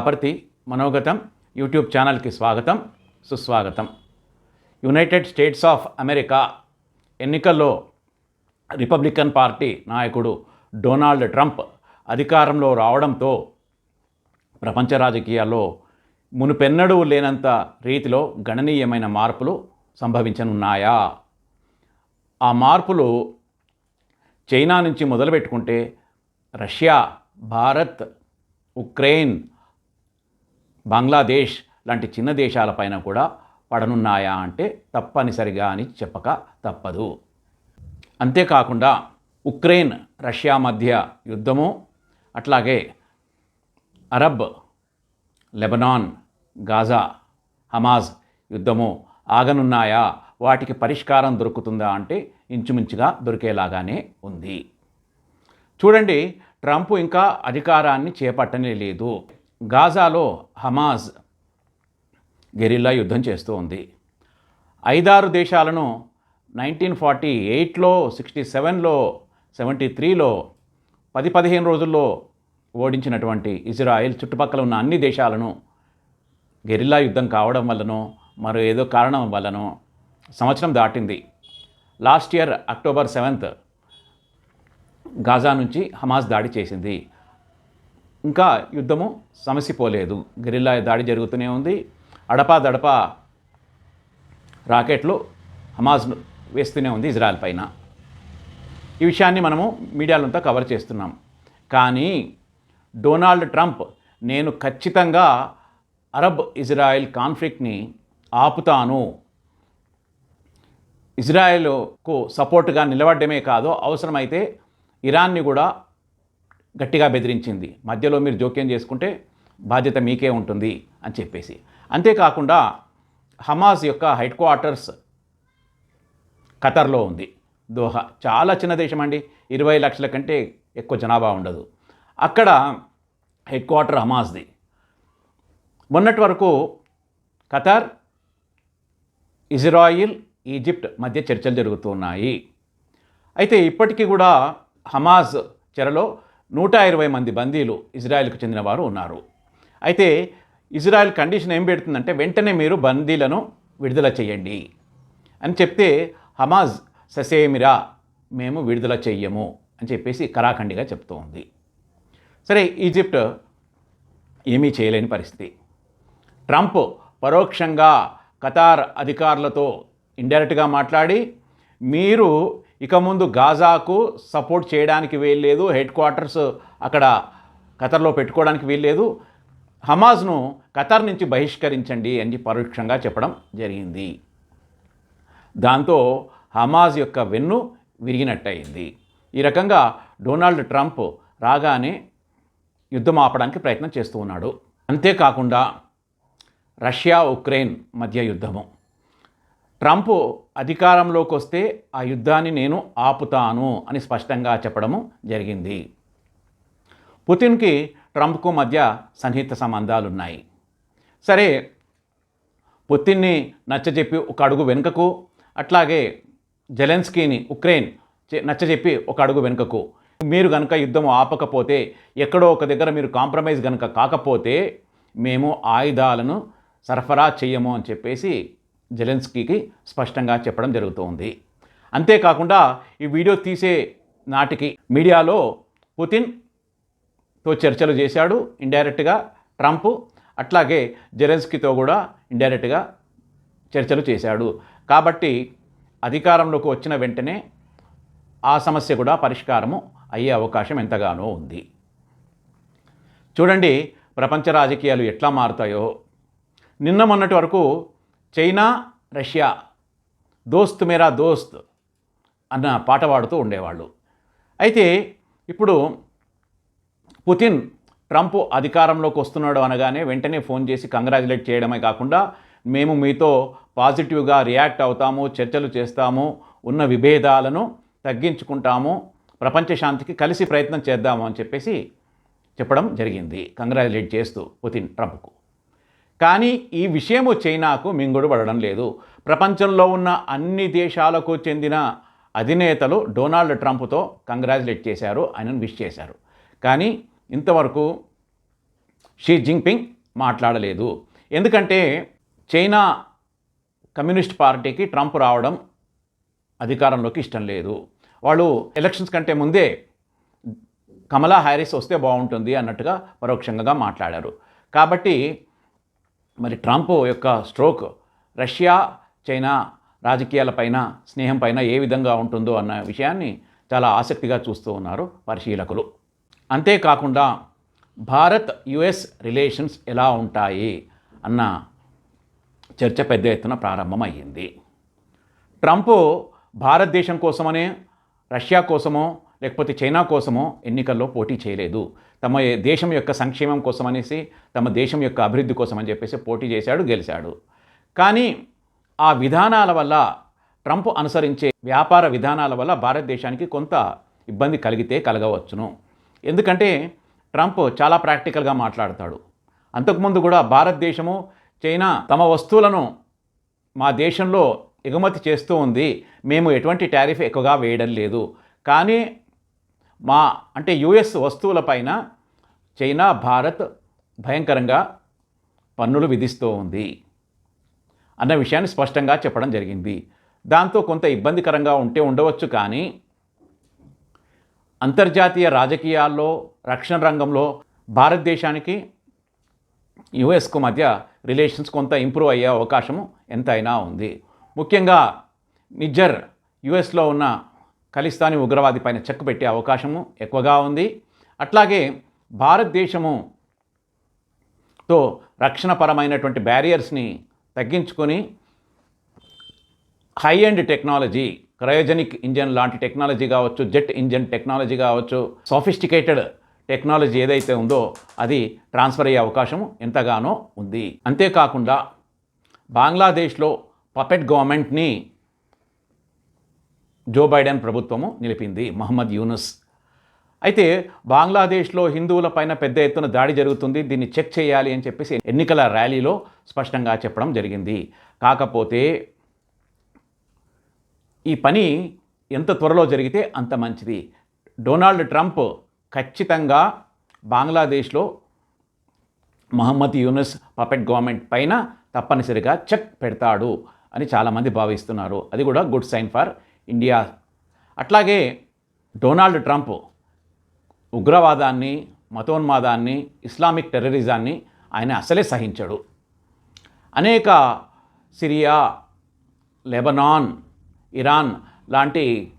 Kaparthi మనోగతం YouTube ఛానల్కి స్వాగతం సుస్వాగతం. యునైటెడ్ స్టేట్స్ ఆఫ్ అమెరికా ఎన్నికల్లో రిపబ్లికన్ పార్టీ నాయకుడు డొనాల్డ్ ట్రంప్ అధికారంలో రావడంతో ప్రపంచ రాజకీయాల్లో మునుపెన్నడూ లేనంత రీతిలో గణనీయమైన మార్పులు సంభవించనున్నాయా? ఆ మార్పులు చైనా నుంచి మొదలుపెట్టుకుంటే రష్యా భారత్ ఉక్రెయిన్ బంగ్లాదేశ్ లాంటి చిన్న దేశాలపైన కూడా పడనున్నాయా అంటే తప్పనిసరిగా అని చెప్పక తప్పదు. అంతేకాకుండా ఉక్రెయిన్ రష్యా మధ్య యుద్ధము అట్లాగే అరబ్ లెబనాన్ గాజా హమాజ్ యుద్ధము ఆగనున్నాయా? వాటికి పరిష్కారం దొరుకుతుందా అంటే ఇంచుమించుగా దొరికేలాగానే ఉంది. చూడండి ట్రంప్ ఇంకా అధికారాన్ని చేపట్టనే లేదు. గాజాలో హమాజ్ గెరిల్లా యుద్ధం చేస్తూ ఉంది. ఐదారు దేశాలను నైన్టీన్ ఫార్టీ ఎయిట్లో సిక్స్టీ సెవెన్లో సెవెంటీ త్రీలో పది పదిహేను రోజుల్లో ఓడించినటువంటి ఇజ్రాయెల్ చుట్టుపక్కల ఉన్న అన్ని దేశాలను గెరిల్లా యుద్ధం కావడం వల్లనో మరో ఏదో కారణం వల్లనో సంవత్సరం దాటింది. Last year October seventh Gaza నుంచి హమాస్ దాడి చేసింది. ఇంకా యుద్ధము సమసిపోలేదు. గెరిల్లా దాడి జరుగుతూనే ఉంది. అడపా దడపా రాకెట్లు హమాజ్ వేస్తూనే ఉంది ఇజ్రాయెల్ పైన. ఈ విషయాన్ని మనము మీడియాలంతా కవర్ చేస్తున్నాం. కానీ డొనాల్డ్ ట్రంప్ నేను ఖచ్చితంగా అరబ్ ఇజ్రాయెల్ కాన్ఫ్లిక్ట్ని ఆపుతాను. ఇజ్రాయెల్కు సపోర్ట్గా నిలబడమే కాదు అవసరమైతే ఇరాన్ని కూడా గట్టిగా బెదిరించింది. మధ్యలో మీరు జోక్యం చేసుకుంటే బాధ్యత మీకే ఉంటుంది అని చెప్పేసి. అంతేకాకుండా హమాస్ యొక్క హెడ్ క్వార్టర్స్ ఖతర్లో ఉంది. దోహా చాలా చిన్న దేశం అండి. ఇరవై లక్షల కంటే ఎక్కువ జనాభా ఉండదు. అక్కడ హెడ్ క్వార్టర్ హమాస్ది. మొన్నటి వరకు ఖతార్ ఇజ్రాయిల్ ఈజిప్ట్ మధ్య చర్చలు జరుగుతున్నాయి. అయితే ఇప్పటికీ కూడా హమాజ్ చెరలో నూట ఇరవై మంది బందీలు ఇజ్రాయెల్కు చెందిన వారు ఉన్నారు. అయితే ఇజ్రాయెల్ కండిషన్ ఏం పెడుతుందంటే వెంటనే మీరు బందీలను విడుదల చేయండి అని చెప్తే హమాజ్ ససేమిరా మేము విడుదల చెయ్యము అని చెప్పేసి కరాఖండిగా చెప్తూ ఉంది. సరే ఈజిప్ట్ ఏమీ చేయలేని పరిస్థితి. ట్రంప్ పరోక్షంగా ఖతార్ అధికారులతో ఇండైరెక్ట్గా మాట్లాడి మీరు ఇక ముందు గాజాకు సపోర్ట్ చేయడానికి వీల్లేదు హెడ్ క్వార్టర్స్ అక్కడ ఖతర్లో పెట్టుకోవడానికి వీల్లేదు. హమాజ్ను ఖతర్ నుంచి బహిష్కరించండి అని పరోక్షంగా చెప్పడం జరిగింది. దాంతో హమాజ్ యొక్క వెన్ను విరిగినట్టయింది. ఈ రకంగా డొనాల్డ్ ట్రంప్ రాగానే యుద్ధం ఆపడానికి ప్రయత్నం చేస్తూ ఉన్నాడు. అంతేకాకుండా రష్యా ఉక్రెయిన్ మధ్య యుద్ధము. ట్రంప్ అధికారంలోకి వస్తే ఆ యుద్ధాన్ని నేను ఆపుతాను అని స్పష్టంగా చెప్పడము జరిగింది. పుతిన్కి ట్రంప్కు మధ్య సన్నిహిత సంబంధాలు ఉన్నాయి సరే పుతిన్ని నచ్చజెప్పి ఒక అడుగు వెనుకకు అట్లాగే జెలెన్స్కీని ఉక్రెయిన్ నచ్చజెప్పి ఒక అడుగు వెనుకకు. మీరు కనుక యుద్ధం ఆపకపోతే ఎక్కడో ఒక దగ్గర మీరు కాంప్రమైజ్ కనుక కాకపోతే మేము ఆయుధాలను సరఫరా చెయ్యము అని చెప్పేసి జెలెన్స్కీకి స్పష్టంగా చెప్పడం జరుగుతోంది. అంతేకాకుండా ఈ వీడియో తీసే నాటికి మీడియాలో పుతిన్తో చర్చలు చేశాడు ఇండైరెక్ట్గా ట్రంప్ అట్లాగే జెలెన్స్కీతో కూడా ఇండైరెక్ట్గా చర్చలు చేశాడు. కాబట్టి అధికారంలోకి వచ్చిన వెంటనే ఆ సమస్య కూడా పరిష్కారము అయ్యే అవకాశం ఎంతగానో ఉంది. చూడండి ప్రపంచ రాజకీయాలు ఎట్లా మారుతాయో. నిన్న మొన్నటి వరకు చైనా రష్యా. దోస్త్ మేరా దోస్త్ అన్న పాట పాడుతూ ఉండేవాళ్ళు. అయితే ఇప్పుడు పుతిన్ ట్రంప్ అధికారంలోకి వస్తున్నాడు అనగానే వెంటనే ఫోన్ చేసి కంగ్రాచులేట్ చేయడమే కాకుండా మేము మీతో పాజిటివ్గా రియాక్ట్ అవుతాము చర్చలు చేస్తాము ఉన్న విభేదాలను తగ్గించుకుంటాము ప్రపంచ శాంతికి కలిసి ప్రయత్నం చేద్దాము అని చెప్పేసి చెప్పడం జరిగింది కంగ్రాచులేట్ చేస్తూ పుతిన్ ట్రంప్కు. కానీ ఈ విషయము చైనాకు మింగుడుపడడం లేదు. ప్రపంచంలో ఉన్న అన్ని దేశాలకు చెందిన అధినేతలు డొనాల్డ్ ట్రంప్తో కంగ్రాచులేట్ చేశారు ఆయనను విష్ చేశారు. కానీ ఇంతవరకు షీ జింగ్పింగ్ మాట్లాడలేదు. ఎందుకంటే చైనా కమ్యూనిస్ట్ పార్టీకి ట్రంప్ రావడం అధికారంలోకి ఇష్టం లేదు. వాళ్ళు ఎలక్షన్స్ కంటే ముందే కమలా హ్యారిస్ వస్తే బాగుంటుంది అన్నట్టుగా పరోక్షంగా మాట్లాడారు. కాబట్టి మరి ట్రంప్ యొక్క స్ట్రోక్ రష్యా చైనా రాజకీయాలపైన స్నేహం పైన ఏ విధంగా ఉంటుందో అన్న విషయాన్ని చాలా ఆసక్తిగా చూస్తూ ఉన్నారు పరిశీలకులు. అంతేకాకుండా భారత్ యుఎస్ రిలేషన్స్ ఎలా ఉంటాయి అన్న చర్చ పెద్ద ఎత్తున ప్రారంభమయ్యింది. ట్రంప్ భారతదేశం కోసమనే రష్యా కోసమో లేకపోతే చైనా కోసమో ఎన్నికల్లో పోటీ చేయలేదు. తమ దేశం యొక్క సంక్షేమం కోసం అనేసి తమ దేశం యొక్క అభివృద్ధి కోసం అని చెప్పేసి పోటీ చేశాడు గెలిచాడు. కానీ ఆ విధానాల వల్ల ట్రంప్ అనుసరించే వ్యాపార విధానాల వల్ల భారతదేశానికి కొంత ఇబ్బంది కలిగితే కలగవచ్చును. ఎందుకంటే ట్రంప్ చాలా ప్రాక్టికల్గా మాట్లాడతాడు. అంతకుముందు కూడా భారతదేశము చైనా తమ వస్తువులను మా దేశంలో ఎగుమతి చేస్తూ ఉంది. మేము ఎటువంటి టారిఫ్ ఎక్కువగా వేయడం లేదు. కానీ మా అంటే యుఎస్ వస్తువులపైన చైనా భారత్ భయంకరంగా పన్నులు విధిస్తూ ఉంది అన్న విషయాన్ని స్పష్టంగా చెప్పడం జరిగింది. దాంతో కొంత ఇబ్బందికరంగా ఉంటే ఉండవచ్చు కానీ అంతర్జాతీయ రాజకీయాల్లో రక్షణ రంగంలో భారతదేశానికి యుఎస్కు మధ్య రిలేషన్స్ కొంత ఇంప్రూవ్ అయ్యే అవకాశము ఎంతైనా ఉంది. ముఖ్యంగా నిజ్జర్ యుఎస్లో ఉన్న ఖలిస్తానీ ఉగ్రవాది పైన చెక్ పెట్టే అవకాశము ఎక్కువగా ఉంది. అట్లాగే భారతదేశము తో రక్షణపరమైనటువంటి బ్యారియర్స్ని తగ్గించుకొని high end technology cryogenic engine లాంటి టెక్నాలజీ కావచ్చు జెట్ ఇంజన్ టెక్నాలజీ కావచ్చు సోఫిస్టికేటెడ్ టెక్నాలజీ ఏదైతే ఉందో అది ట్రాన్స్ఫర్ అయ్యే అవకాశం ఎంతగానో ఉంది. అంతేకాకుండా బంగ్లాదేశ్లో పపెట్ గవర్నమెంట్ని జో బైడెన్ ప్రభుత్వము నిలిపింది మహమ్మద్ యూనుస్. అయితే బంగ్లాదేశ్లో హిందువులపైన పెద్ద ఎత్తున దాడి జరుగుతుంది దీన్ని చెక్ చేయాలి అని చెప్పేసి ఎన్నికల ర్యాలీలో స్పష్టంగా చెప్పడం జరిగింది. కాకపోతే ఈ పని ఎంత త్వరలో జరిగితే అంత మంచిది. డొనాల్డ్ ట్రంప్ ఖచ్చితంగా బంగ్లాదేశ్లో మహమ్మద్ యూనుస్ పపెట్ గవర్నమెంట్ పైన తప్పనిసరిగా చెక్ పెడతాడు అని చాలామంది భావిస్తున్నారు. అది కూడా గుడ్ సైన్ ఫర్ ఇండియా. అట్లాగే డొనాల్డ్ ట్రంప్ ఉగ్రవాదాన్ని మతోన్మాదాన్ని ఇస్లామిక్ టెర్రరిజాన్ని ఆయన అసలే సహించడు. అనేక సిరియా లెబనాన్ ఇరాన్ లాంటి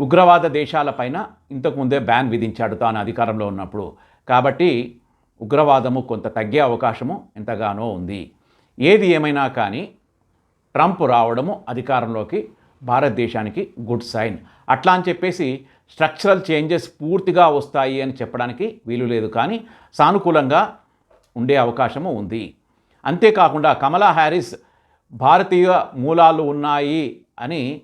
ఉగ్రవాద దేశాలపైన ఇంతకుముందే బ్యాన్ విధించాడు తాను అధికారంలో ఉన్నప్పుడు. కాబట్టి ఉగ్రవాదము కొంత తగ్గే అవకాశము ఎంతగానో ఉంది. ఏది ఏమైనా కానీ ట్రంప్ రావడము అధికారంలోకి భారతదేశానికి గుడ్ సైన్. అట్లా అని చెప్పేసి స్ట్రక్చరల్ చేంజెస్ పూర్తిగా వస్తాయి అని చెప్పడానికి వీలు లేదు. కానీ సానుకూలంగా ఉండే అవకాశము ఉంది. అంతేకాకుండా కమలా హ్యారిస్ భారతీయ మూలాలు ఉన్నాయి అని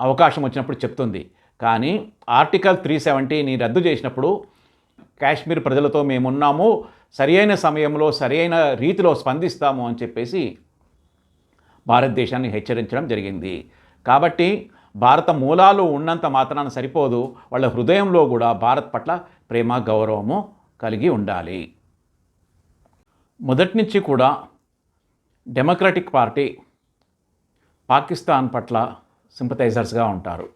అవకాశం వచ్చినప్పుడు చెప్తుంది. కానీ ఆర్టికల్ త్రీ సెవెంటీని రద్దు చేసినప్పుడు కాశ్మీర్ ప్రజలతో మేమున్నాము సరియైన సమయంలో సరియైన రీతిలో స్పందిస్తాము అని చెప్పేసి భారతదేశాన్ని హెచ్చరించడం జరిగింది. కాబట్టి భారత మూలాలు ఉన్నంత మాత్రాన సరిపోదు. వాళ్ళ హృదయంలో కూడా భారత్ పట్ల ప్రేమ గౌరవము కలిగి ఉండాలి. మొదటి నుంచి కూడా డెమోక్రటిక్ పార్టీ పాకిస్తాన్ పట్ల సింపథైజర్స్గా ఉంటారు.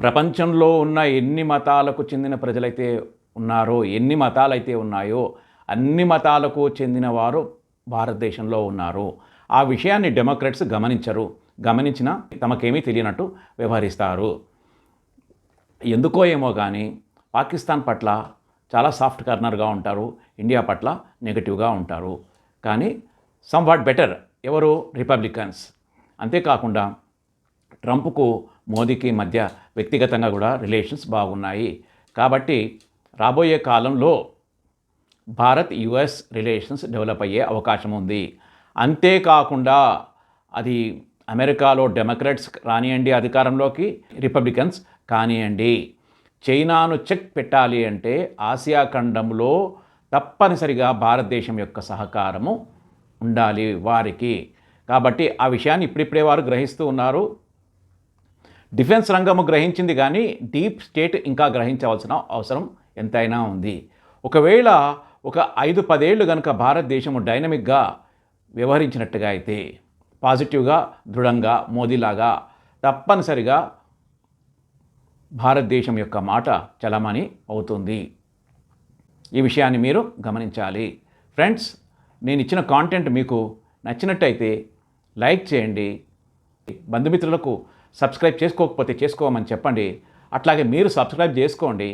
ప్రపంచంలో ఉన్న ఎన్ని మతాలకు చెందిన ప్రజలైతే ఉన్నారో ఎన్ని మతాలైతే ఉన్నాయో అన్ని మతాలకు చెందిన వారు భారతదేశంలో ఉన్నారు. ఆ విషయాన్ని డెమోక్రట్స్ గమనించరు. గమనించినా తమకేమీ తెలియనట్టు వ్యవహరిస్తారు. ఎందుకో ఏమో కానీ పాకిస్తాన్ పట్ల చాలా సాఫ్ట్ కార్నర్గా ఉంటారు ఇండియా పట్ల నెగటివ్గా ఉంటారు. కానీ సమ్ వాట్ బెటర్ ఎవరు? రిపబ్లికన్స్. అంతేకాకుండా ట్రంప్కు మోదీకి మధ్య వ్యక్తిగతంగా కూడా రిలేషన్స్ బాగున్నాయి. కాబట్టి రాబోయే కాలంలో భారత్ యుఎస్ రిలేషన్స్ డెవలప్ అయ్యే అవకాశం ఉంది. అంతేకాకుండా అది అమెరికాలో డెమోక్రాట్స్ రానియండి అధికారంలోకి రిపబ్లికన్స్ కానియండి. చైనాను చెక్ పెట్టాలి అంటే ఆసియా ఖండంలో తప్పనిసరిగా భారతదేశం యొక్క సహకారము ఉండాలి వారికి. కాబట్టి ఆ విషయాన్ని ఇప్పుడిప్పుడే వారు గ్రహిస్తూ ఉన్నారు. డిఫెన్స్ రంగము గ్రహించింది కానీ డీప్ స్టేట్ ఇంకా గ్రహించవలసిన అవసరం ఎంతైనా ఉంది. ఒకవేళ ఒక ఐదు పదేళ్ళు కనుక భారతదేశము డైనమిక్గా వ్యవహరించినట్టుగా అయితే పాజిటివ్గా దృఢంగా మోదీలాగా తప్పనిసరిగా భారతదేశం యొక్క మాట చలమణి అవుతుంది. ఈ విషయాన్ని మీరు గమనించాలి. ఫ్రెండ్స్ నేను ఇచ్చిన కాంటెంట్ మీకు నచ్చినట్టయితే లైక్ చేయండి. బంధుమిత్రులకు సబ్స్క్రైబ్ చేసుకోకపోతే చేసుకోమని చెప్పండి. అట్లాగే మీరు సబ్స్క్రైబ్ చేసుకోండి.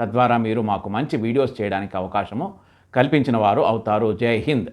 తద్వారా మీరు మాకు మంచి వీడియోస్ చేయడానికి అవకాశము కల్పించిన వారు అవుతారు. జై హింద్.